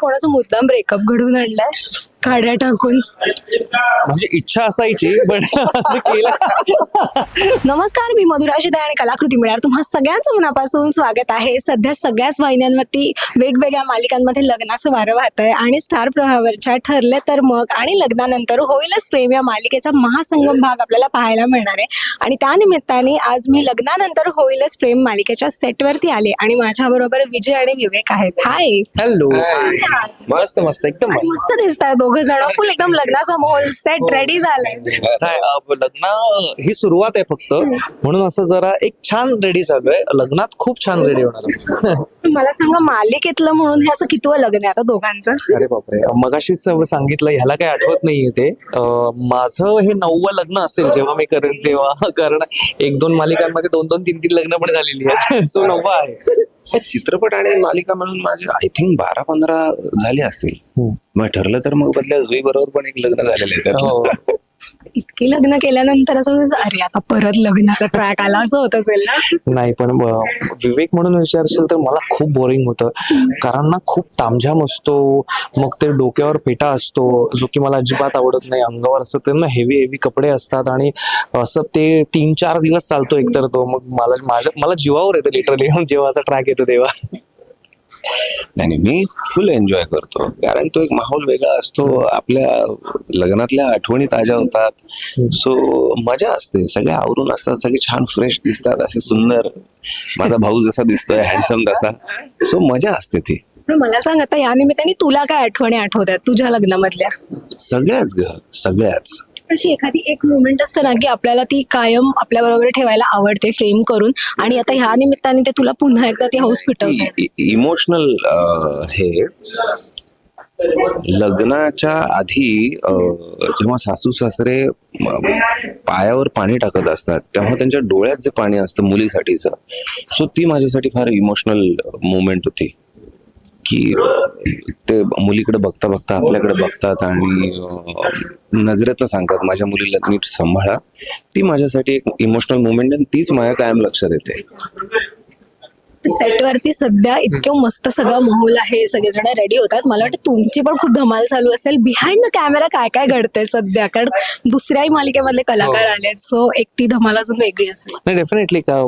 कोणाचा मुद्दाम ब्रेकअप घडवून आणलाय? काड्या टाकून. म्हणजे इच्छा असायची पण असं केलं. नमस्कार मी मधुरा शिदा आणि कलाकृती मिळणार तुम्हा सगळ्यांचं मनापासून स्वागत आहे. सध्या सगळ्याच वाहिन्यांवरती वेगवेगळ्या मालिकांमध्ये लग्नाचं वारं वाहत आहे आणि स्टार प्रवाहावरच्या ठरले तर मग आणि लग्नानंतर होईलच प्रेम या मालिकेचा महासंगम भाग आपल्याला पाहायला मिळणार आहे. आणि त्या निमित्ताने आज मी लग्नानंतर होईलच प्रेम मालिकेच्या सेटवरती आले आणि माझ्या बरोबर विजय आणि विवेक आहेत. हाय हॅलो मस्त मस्त एकदम मस्त. मस्त दिसत आहे दोघं जण फुल एकदम लग्नाचा माहोल सेट रेडी झालाय. काय, अं, लग्न ही सुरुवात आहे फक्त. म्हणून असं जरा एक छान रेडी चालू आहे लग्नात खूप छान रेडी होणार मला सांगा मालिकेतलं म्हणून हे असं कितवं लग्न आहे आता दोघांचं? अरे बापरे. मगाशीच सांगितलं ह्याला काही आठवत नाहीये ते. अं, माझं हे नववं लग्न असेल जेव्हा मी करेन तेव्हा. कारण एक दोन मालिकांमध्ये दोन दोन तीन तीन लग्न पण झालेली आहेत. सो नववा आहे. हे चित्रपट आणि मालिका म्हणून माझे आय थिंक बारा पंधरा झाले असतील. मग ठरलं तर मग बदल्या जुई बरोबर पण एक लग्न झालेलं आहे हो. इतकी लग्न केल्यानंतर असं अरे आता परत लग्नाचा ट्रॅक आला असं होत असेल ना? नाही पण विवेक म्हणून विचारशील तर मला खूप बोरिंग होतं. कारण ना खूप तामझाम असतो मग ते डोक्यावर पेटा असतो जो की मला अजिबात आवडत नाही. अंगावर असं ते ना हेवी हेवी कपडे असतात आणि असं ते तीन चार दिवस चालतो एकतर तो. मग मला माझ्या मला जीवावर येतं लिटरली जेव्हा असा ट्रॅक येतो तेव्हा. नाही, मी फुल एन्जॉय करतो. कारण तो एक माहोल वेगळा असतो. आपल्या लग्नातल्या आठवणी ताज्या होतात. सो मजा असते. सगळे आवरून असतात. सगळे छान फ्रेश दिसतात. असे सुंदर. माझा भाऊ जसा दिसतोय हँडसम तसा. सो मजा असते ती. मला सांग आता या निमित्ताने तुला काय आठवणी आठवतात? तुझ्या लग्नामधल्या? सगळ्याच ग. सगळ्याच. अशी एखादी एक मुवमेंट असते ना की आपल्याला ती कायम आपल्या बरोबर ठेवायला आवडते फ्रेम करून. आणि आता ह्या निमित्ताने ते तुला पुन्हा एकदा ती हाऊस पिटवते इमोशनल हे लग्नाच्या आधी जेव्हा सासू सासरे पायावर पाणी टाकत असतात तेव्हा त्यांच्या डोळ्यात जे पाणी असतं मुलीसाठीचं सो ती माझ्यासाठी फार इमोशनल मुवमेंट होती. की ते मुलीकडे बघता बघता आपल्याकडे बघतात आणि नजरेतनं सांगतात माझ्या मुलीला नीट सांभाळा. ती माझ्यासाठी एक इमोशनल मुवमेंट आणि तीच माझ्या कायम लक्षात येते. सेटवरती सध्या इतकं मस्त सगळं माहोल आहे सगळेजण रेडी होतात. मला वाटतं तुमची पण खूप धमाल चालू असेल. बिहाइंड द कॅमेरा काय काय घडतंय सध्या? कारण दुसऱ्याही मालिकेमधले कलाकार आले सो एक ती धमाल अजून वेगळी असेल. नाही डेफिनेटली का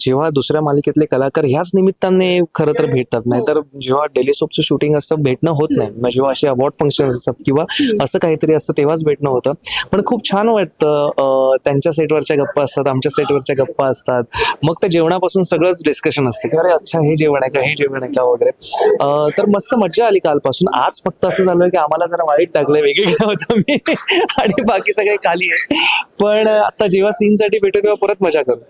जेव्हा दुसऱ्या मालिकेतले कलाकार ह्याच निमित्ताने खरं तर भेटतात. नाही तर जेव्हा डेली सोपचं शूटिंग असतं भेटणं होत नाही. जेव्हा असे अवॉर्ड फंक्शन असतात किंवा असं काहीतरी असतं तेव्हाच भेटणं होतं. पण खूप छान वाटतं त्यांच्या सेटवरच्या गप्पा असतात आमच्या सेटवरच्या गप्पा असतात. मग ते जेवणापासून सगळंच डिस्कशन असतं की अरे अच्छा हे जेवण आहे का हे जेवण आहे का वगैरे. तर मस्त मजा आली कालपासून. आज फक्त असं झालं की आम्हाला जरा वाईट टाकलंय वेगळं होतं मी. आणि बाकी सगळे खाली आहे पण आता जेव्हा सीन साठी भेटू तेव्हा परत मजा करू.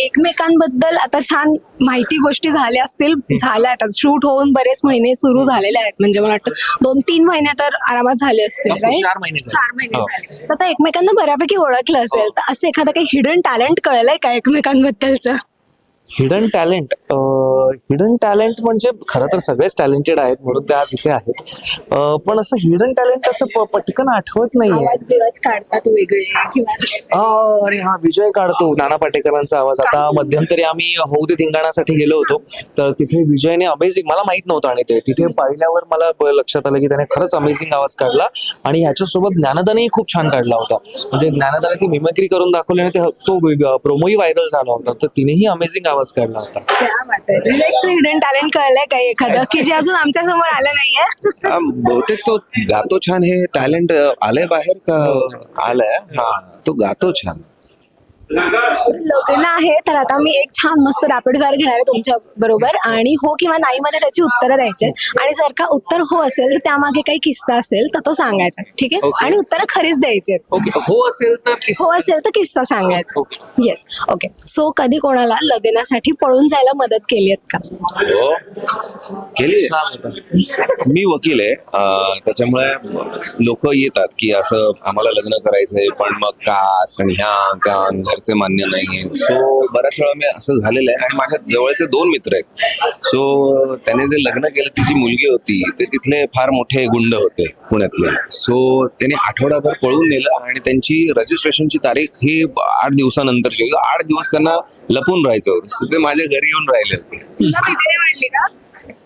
एकमेकांबद्दल आता छान माहिती गोष्टी झाल्या असतील. झाल्या आता. शूट होऊन बरेच महिने सुरू झालेले आहेत. म्हणजे मला वाटतं दोन तीन महिने तर आरामात झाले असतील चार? महिने हो. आता एकमेकांना बऱ्यापैकी ओळखलं असेल. तर असं एखादं काही हिडन टॅलेंट कळलंय का एकमेकांबद्दलचं? हिडन टॅलेंट हिडन टॅलेंट म्हणजे खरं तर सगळेच टॅलेंटेड आहेत म्हणून ते आज इथे आहेत. पण असं हिडन टॅलेंट असं पटकन आठवत नाहीये. काढतात वेगळे अरे हा विजय काढतो नाना पाटेकरांचा आवाज. आता मध्यंतरी आम्ही होऊ दे धिंगाणासाठी गेलो होतो तर तिथे विजयने अमेझिंग मला माहीत नव्हतं आणि ते तिथे पाहिल्यावर मला लक्षात आलं की त्याने खरंच अमेझिंग आवाज काढला आणि ह्याच्यासोबत ज्ञानदानही खूप छान काढला होता. म्हणजे ज्ञानदाने ती मिमिक्री करून दाखवली आणि ते तो प्रोमोही व्हायरल झाला होता. तर तिनेही अमेझिंग आवाज काढला होता. क्या बात आहे रिलॅक्स हिडन टॅलेंट कळलंय काही एखादं? की जे अजून आमच्यासमोर आलं नाहीये? हा, बहुतेक तो गातो छान. हे टॅलेंट आलंय बाहेर का आलंय? हा. तो गातो छान. लग्न आहे तर आता मी एक छान मस्त रॅपिड फायर घेणार आहे तुमच्या बरोबर. आणि हो किंवा नाही मध्ये त्याची उत्तरं द्यायची आहेत. आणि जर का उत्तर हो असेल तर त्यामागे काही किस्सा असेल तर तो सांगायचा. ठीक आहे? Okay. आणि उत्तरं खरीच द्यायची. ओके हो असेल तर किस- हो असेल तर किस्सा सांगायचा. Okay. येस ओके सो कधी कोणाला लग्नासाठी पळून जायला मदत केली आहेत का? हो केली. मी वकील आहे. अं, त्याच्यामुळे लोक येतात की असं आम्हाला लग्न करायचंय पण मग कास आणि ह्या त्या घरचे मान्य नाहीये. सो बऱ्याच वेळा मी असं झालेलं आहे आणि माझ्या जवळचे दोन मित्र आहेत. सो त्याने जे लग्न केलं तिची मुलगी होती ते तिथले फार मोठे गुंड होते पुण्यातले. सो त्याने आठवडाभर पळून नेलं आणि त्यांची रजिस्ट्रेशनची तारीख ही आठ दिवसानंतरची होती. आठ दिवस त्यांना लपून राहायचं होतं. ते माझ्या घरी येऊन राहिले होते.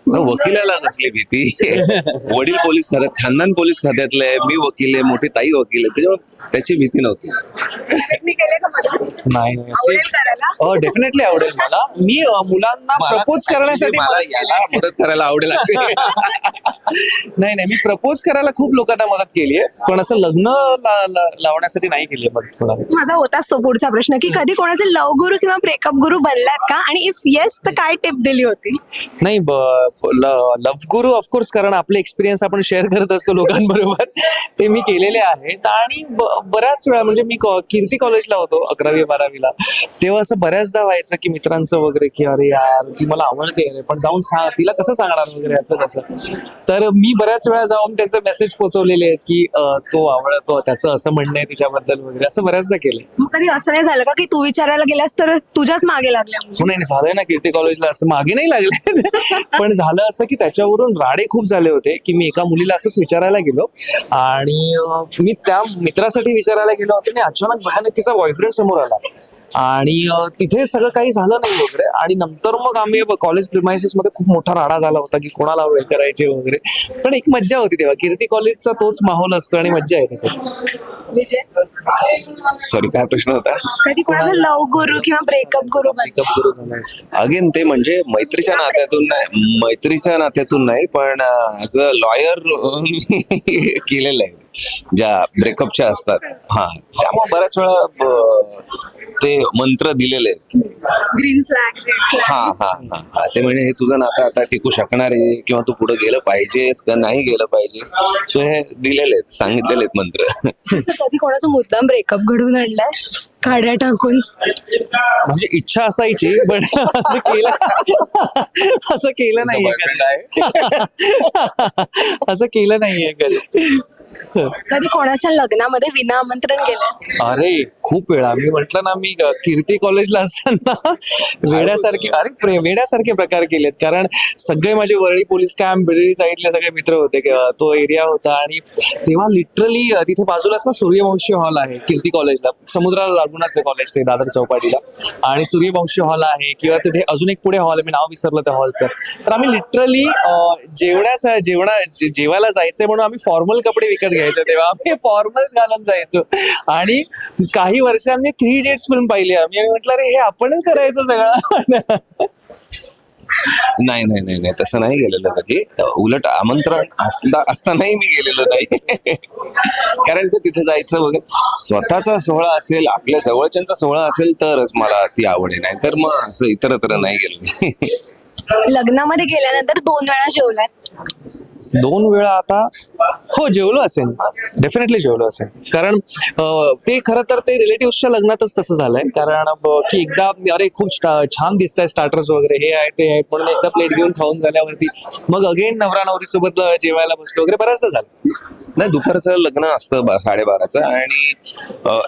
वकिलाला कसली भीती. वडील पोलीस खात्यात खानदान पोलीस खात्यातलं आहे मी वकील आहे मोठी ताई वकील आहे त्याच्यामुळे त्याची भीती नव्हतीच मला? नाही डेफिनेटली आवडेल मला. मी अ, मुलांना मला- प्रपोज करण्यासाठी मला मदत याला मदत करायला आवडेल अशी. नाही नाही मी प्रपोज करायला खूप लोकांना मदत केली आहे पण असं लग्न ला- ला- लावण्यासाठी नाही केली मदत कोणाला. माझा होताच तो पुढचा प्रश्न की कधी कोणाचे लव गुरु किंवा ब्रेकअप गुरु बनलात का? आणि इफ येस तर काय टिप दिली होती? नाही लव्ह गुरु ऑफकोर्स कारण आपले एक्सपिरियन्स आपण शेअर करत असतो लोकांबरोबर. ते मी केलेले आहेत आणि ब- बऱ्याच वेळा म्हणजे मी कॉ- कीर्ती कॉलेजला होतो अकरावी बारावीला. तेव्हा असं बऱ्याचदा व्हायचं की मित्रांचं वगैरे की अरे यार ती मला आवडते अरे पण जाऊन सांग तिला कसं सांगणार वगैरे? असं तसं तर मी बऱ्याच वेळा जाऊन त्यांचे मेसेज पोचवलेले आहेत की अं, तो आवडतो त्याचं असं म्हणणं आहे तिच्याबद्दल वगैरे असं बऱ्याचदा केलंय. मग कधी असं नाही झालं का की तू विचारायला गेलास तर तुझ्याच मागे लागल्या मुली? हो नाही नाही, झालंय ना कीर्ती कॉलेजला असं मागे नाही लागले. पण झालं असं की त्याच्यावरून राडे खूप झाले होते की मी एका मुलीला असंच विचारायला गेलो. आणि अं, मी त्या मित्रासाठी विचारायला गेलो होतो आणि अचानक भयानक तिचा बॉयफ्रेंड समोर आला. आणि तिथे सगळं काही झालं नाही वगैरे. आणि नंतर मग आम्ही कॉलेज प्रिमायसिसमध्ये खूप मोठा राडा झाला होता की कोणाला वेळ करायचे वगैरे. पण एक मज्जा होती तेव्हा. कीर्ती कॉलेजचा तोच माहोल असतो आणि मज्जा येते सॉरी काय प्रश्न होता? कधी कोणाचा लव गुरु किंवा ब्रेकअप गुरु Breakup गुरु. अगेन ते म्हणजे मैत्रीच्या नात्यातून नाही मैत्रीच्या नात्यातून नाही पण ऍज अ लॉयर केलेलं आहे. ज्या ब्रेकअपच्या असतात. हा त्यामुळे बऱ्याच वेळा ते मंत्र दिलेले आहेत. ग्रीन फ्लॅग हा हा हा हा. ते म्हणजे हे तुझं नातं आता टिकू शकणार आहे किंवा तू पुढे गेलं पाहिजेस का नाही गेलं पाहिजेस? सो हे दिलेले सांगितलेले आहेत मंत्र. कधी कोणाचा मुद्दाम ब्रेकअप घडवून आणलाय? काड्या टाकून. म्हणजे इच्छा असायची पण असं केलं असं केलं नाहीये कधी. असं केलं नाहीये कधी. कधी कोणाच्या लग्नामध्ये विना आमंत्रण गेलं? अरे खूप वेळा. मी म्हंटल ना मी कीर्ती कॉलेजला असताना वेड्यासारखे अरे प्रे- वेड्यासारखे प्रकार केलेत. कारण सगळे माझे वरळी पोलीस कॅम्प बिरळी साईडले सगळे मित्र होते. तो एरिया होता. आणि तेव्हा लिटरली तिथे बाजूलाच ना सूर्यवंशी हॉल आहे कीर्ती कॉलेजला. समुद्राला लागूनच आहे कॉलेज ते दादर चौपाटीला. आणि सूर्यवंशी हॉल आहे किंवा तिथे अजून एक पुढे हॉल आहे मी नाव विसरलं त्या हॉलचं तर आम्ही लिटरली जेवण्यास जेवणा जे- जेवायला जायचंय म्हणून आम्ही फॉर्मल कपडे विकत घ्यायचो तेव्हा आम्ही फॉर्मल्स घालून जायचो. आणि काही वर्षांनी थ्री डेट्स फिल्म पाहिली आम्ही. आम्ही म्हटलं अरे हे आपणच करायचं सगळं. नाही नाही नाही नाही. तसं नाही गेलेलं कधी. उलट आमंत्रण असता असतानाही मी गेलेलो नाही. कारण ते तिथे जायचं वगैरे. स्वतःचा सोहळा असेल आपल्या जवळच्यांचा सोहळा असेल तरच मला ती आवडे नाही तर मग असं इतरत्र नाही गेलो मी. लग्नामध्ये गेल्यानंतर दोन वेळा जेवलात? दोन वेळा आता हो जेवलो असेल. डेफिनेटली जेवलो असेल. कारण ते खरं तर ते रिलेटिव्हच्या लग्नातच तसं झालंय. कारण की एकदा अरे खूप छान दिसत आहे स्टार्टर्स वगैरे हे आहे ते आहेत म्हणून एकदा प्लेट घेऊन खाऊन झाल्यावरती मग अगेन नवरा नवरी सोबत जेवायला बसलो वगैरे बऱ्याचदा झालं. नाही दुपारचं लग्न असतं बा- साडेबाराचं आणि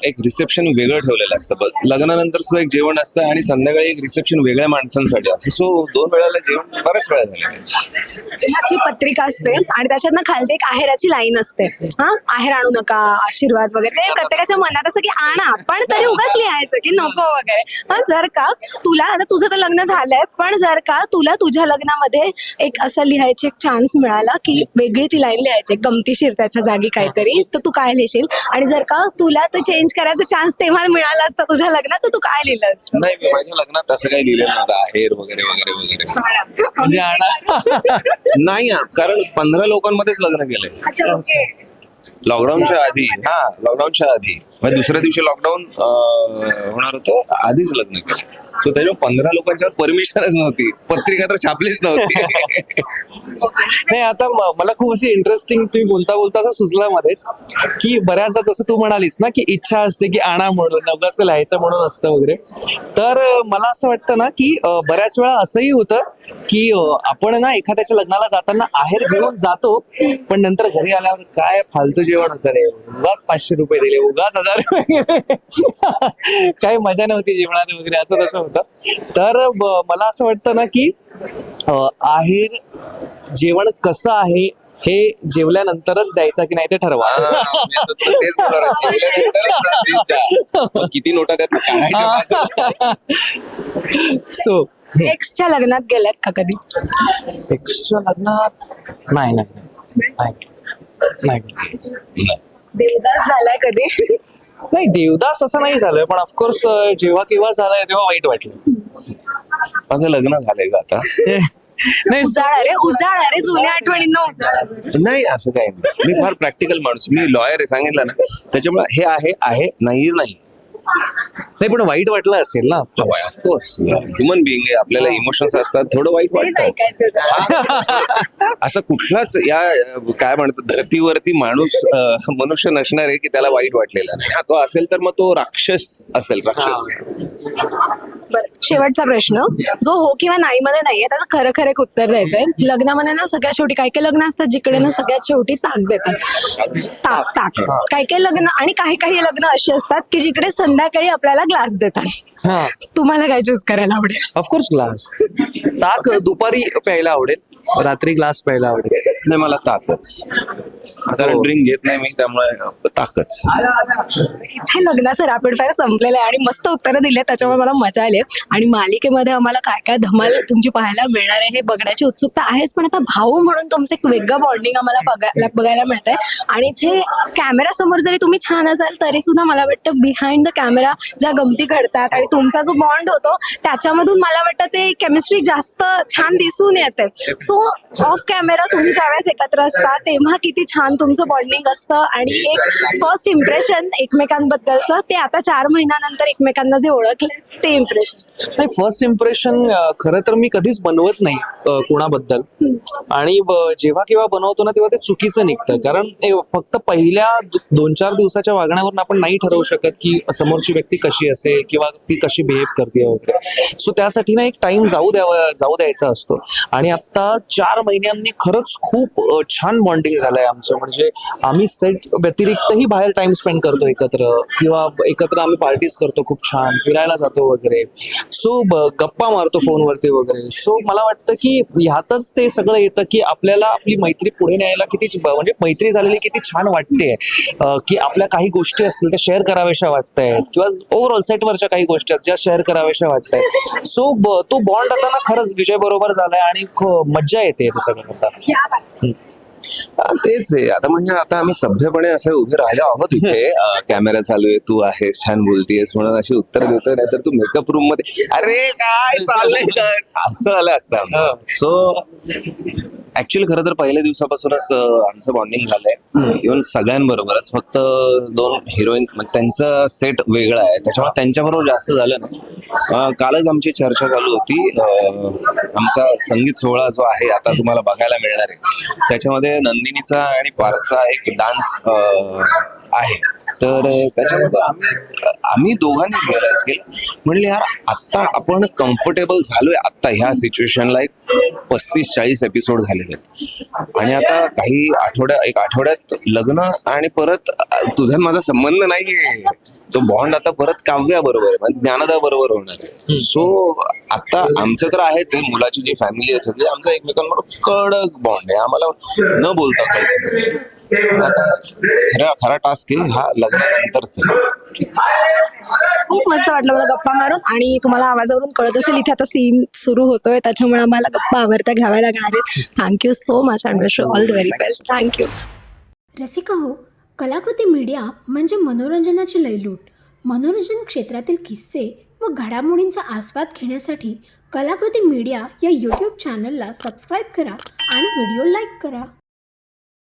एक रिसेप्शन वेगळं ठेवलेलं असतं. लग्नानंतर सुद्धा एक जेवण असतं आणि संध्याकाळी एक रिसेप्शन वेगळ्या माणसांसाठी असतं. सो दोन वेळाला जेवण बऱ्याच वेळा झाले ची पत्रिका असते आणि त्याच्यातनं खालती एक आहेराची लाईन असते. हा? आहेर आणू नका आशीर्वाद वगैरे. ते प्रत्येकाच्या मनात असं की आणा पण तरी उगाच लिहायचं की नको वगैरे. पण जर का तुला आता तुझं तर लग्न झालंय पण जर का तुला तुझ्या लग्नामध्ये एक असं लिहायची एक चान्स मिळाला की वेगळी ती लाईन लिहायची गमतीशीर त्याच्या जागी काहीतरी तर तू काय लिहिशील? आणि जर का तुला तो चेंज करायचा चान्स तेव्हा मिळाला असता तुझ्या लग्नात तर तू काय लिहिलं असतं? नाही मी माझ्या लग्नात असं काही लिहिलेलं नव्हतं. आहेर वगैरे वगैरे वगैरे. म्हणजे आणा. नाही हा, कारण पंधरा लोकांमध्येच लग्न केलंय. अच्छा ओके. लॉकडाऊनच्या आधी हा लॉकडाऊनच्या आधी. म्हणजे दुसऱ्या दिवशी लॉकडाऊन होणार होतं आधीच लग्न केलं. सो त्याच्यावर पंधरा लोकांच्यावर परमिशनच नव्हती. पत्रिका तर छापलीच नव्हती. नाही आता म- मला खूप अशी इंटरेस्टिंग तुम्ही बोलता बोलता असं सुचलं मध्येच की बऱ्याचदा जसं तू म्हणालीस ना की इच्छा असते की आणा म्हणून नवस लिहायचं म्हणून असतं वगैरे. तर अं, मला असं वाटतं ना की अं, बऱ्याच वेळा असंही होतं की अं, आपण ना एखाद्याच्या लग्नाला जाताना आहेर घेऊन जातो पण नंतर घरी आल्यावर काय फालतू जेवण होतं रे. उगाच पाचशे रुपये दिले उगाच हजार रुपये. काही मजा नव्हती जेवणात वगैरे असं तसं होतं. तर मला असं वाटतं ना की आहेर जेवण कसं आहे हे जेवल्यानंतरच द्यायचं की नाही ते ठरवा. किती नोटा त्यात? सो एक्सच्या लग्नात गेलात का कधी? एक्सच्या लग्नात? नाही. नाही. नाही. देवदास झालाय कधी? नाही देवदास असं नाही झालंय पण ऑफकोर्स जेव्हा केव्हा झालंय तेव्हा वाईट वाटलं. माझं लग्न झालंय का आता. नाही. उजाळा रे उजाळा रे जुन्या आठवणींना उजाळा नाही असं काही नाही. मी फार प्रॅक्टिकल माणूस मी लॉयर आहे सांगितलं ना. त्याच्यामुळे हे आहे आहे नाही नाही नाही पण वाईट वाटलं असेल ना. ऑफकोर्स ह्युमन बिईंग आहे आपल्याला इमोशन्स असतात थोडं वाईट वाटतं. असं कुठलाच या काय म्हणतात धर्तीवरती माणूस अं, मनुष्य नसणार आहे की त्याला वाईट वाटलेला नाही. हा तो असेल तर मग तो राक्षस असेल राक्षस. शेवटचा प्रश्न. जो हो किंवा नाही मध्ये नाहीये त्याचं खरं खरं एक उत्तर द्यायचंय. लग्नामध्ये ना सगळ्यात शेवटी काही काही लग्न असतात जिकडे ना सगळ्यात शेवटी ताक देतात. ताक ताक. काही काही लग्न आणि काही काही लग्न अशी असतात की जिकडे संध्याकाळी आपल्याला ग्लास देतात. हा. तुम्हाला काय चूज करायला आवडेल? ऑफकोर्स ग्लास ताक दुपारी प्यायला आवडेल रात्री ग्लास प्यायला आवडेल. नाही मला ताकच. कारण हो. ड्रिंक घेत नाही मी त्यामुळे ताकच इथे लग्नाचं रॅपिड फायर संपलेलं आहे आणि मस्त उत्तरं दिली त्याच्यामुळे मला मजा आली आणि मालिकेमध्ये आम्हाला काय काय धमाल तुमची पाहायला मिळणार आहे हे बघण्याची उत्सुकता आहेच पण आता भाऊ म्हणून तुमचं एक वेगळं बॉन्डिंग आम्हाला बघायला बघायला मिळतंय. आणि इथे कॅमेरा समोर जरी तुम्ही छान असाल तरी सुद्धा मला वाटतं बिहाइंड द कॅमेरा ज्या गमती घडतात आणि तुमचा जो बॉन्ड होतो त्याच्यामधून मला वाटतं ते केमिस्ट्री जास्त छान दिसून येते. सो ऑफ कॅमेरा तुम्ही ज्यावेळेस एकत्र असता तेव्हा किती छान तुमचं बॉन्डिंग असतं आणि एक फर्स्ट इम्प्रेशन एकमेकांबद्दलचं ते आता चार महिन्यानंतर एकमेकांना जे ओळखले ते इम्प्रेशन नाही फर्स्ट इम्प्रेशन खरं तर मी कधीच बनवत नाही कोणाबद्दल. आणि जेव्हा केव्हा बनवतो ना तेव्हा ते चुकीचं निघतं. कारण फक्त पहिल्या दोन चार दिवसाच्या वागण्यावरून आपण नाही ठरवू शकत की समोरची व्यक्ती कशी असेल किंवा ती कशी बिहेव करते वगैरे. सो त्यासाठी ना एक टाइम जाऊ द्यावा जाऊ द्यायचा असतो. आणि आता चार महिन्यांनी खरंच खूप छान बॉन्डिंग झालंय आमचं. म्हणजे आम्ही सेट व्यतिरिक्तही बाहेर टाइम स्पेंड करतो एकत्र. किंवा एकत्र आम्ही पार्टीज करतो खूप छान. फिरायला जातो वगैरे. सो गप्पा मारतो फोनवरती वगैरे. सो मला वाटतं की ह्यातच ते सगळं येतं की आपल्याला आपली मैत्री पुढे न्यायला किती म्हणजे मैत्री झालेली किती छान वाटते की आपल्या काही गोष्टी असतील त्या शेअर कराव्याशा वाटत आहेत किंवा ओव्हरऑल सेटवरच्या काही गोष्टी आहेत ज्या शेअर कराव्याशा वाटत आहेत सो तो बॉन्ड आता ना खरंच विजय बरोबर झालाय आणि मज्जा येते ते सगळं करताना. तेच आहे. आता म्हणजे आता आम्ही सभ्यपणे असे उभे राहिलो आहोत इथे. कॅमेरा चालू आहे तू आहेस छान बोलतीयस म्हणून अशी उत्तर देतोय नाहीतर तू मेकअप रूममध्ये अरे काय चाललंय? असं आलं असतं सो ऍक्च्युअली खरं तर पहिल्या दिवसापासूनच आमचं बॉन्डिंग झालंय. इव्हन सगळ्यांबरोबरच. फक्त दोन हिरोईन त्यांचं सेट वेगळं आहे. त्याच्यामुळे त्यांच्याबरोबर जास्त झालं ना कालच आमची चर्चा चालू होती. आमचा संगीत सोहळा जो आहे आता तुम्हाला बघायला मिळणार आहे. त्याच्यामध्ये नंदिनीचा आणि पार्थचा एक डान्स आहे. तर त्याच्यामध्ये आम्ही आम्ही दोघांनी रिअलाइज केलं. म्हणले यार आत्ता आपण कम्फर्टेबल झालोय आत्ता ह्या सिच्युएशनला एक. पस्तीस चाळीस एपिसोड झालेले आहेत. आणि आता काही आठवड्या एक आठवड्यात लग्न आणि परत तुझा माझा संबंध नाहीये. तो बॉन्ड आता परत काव्या बरोबर आहे म्हणजे ज्ञानदा बरोबर होणार आहे. सो आता आमचं तर आहेच आहे मुलाची जी फॅमिली आहे सगळी आमचा एकमेकांबरोबर कडक बॉन्ड आहे. आम्हाला न बोलता कळतं. आता खरा खरा टास्क आहे हा लग्नानंतरच. खूप मस्त वाटलं मला गप्पा मारून आणि तुम्हाला आवाजावरून कळत असेल इथे आता सीन सुरू होतोय त्याच्यामुळे आम्हाला गप्पा आवडता घ्याव्या लागणार आहेत. Thank you so much and all the very best thank you Rasika हो कलाकृती मीडिया म्हणजे मनोरंजनाची लयलूट. मनोरंजन क्षेत्रातील किस्से व घडामोडींचा आस्वाद घेण्यासाठी कलाकृती मीडिया या यूट्यूब चॅनलला सबस्क्राईब करा आणि व्हिडिओ लाईक करा.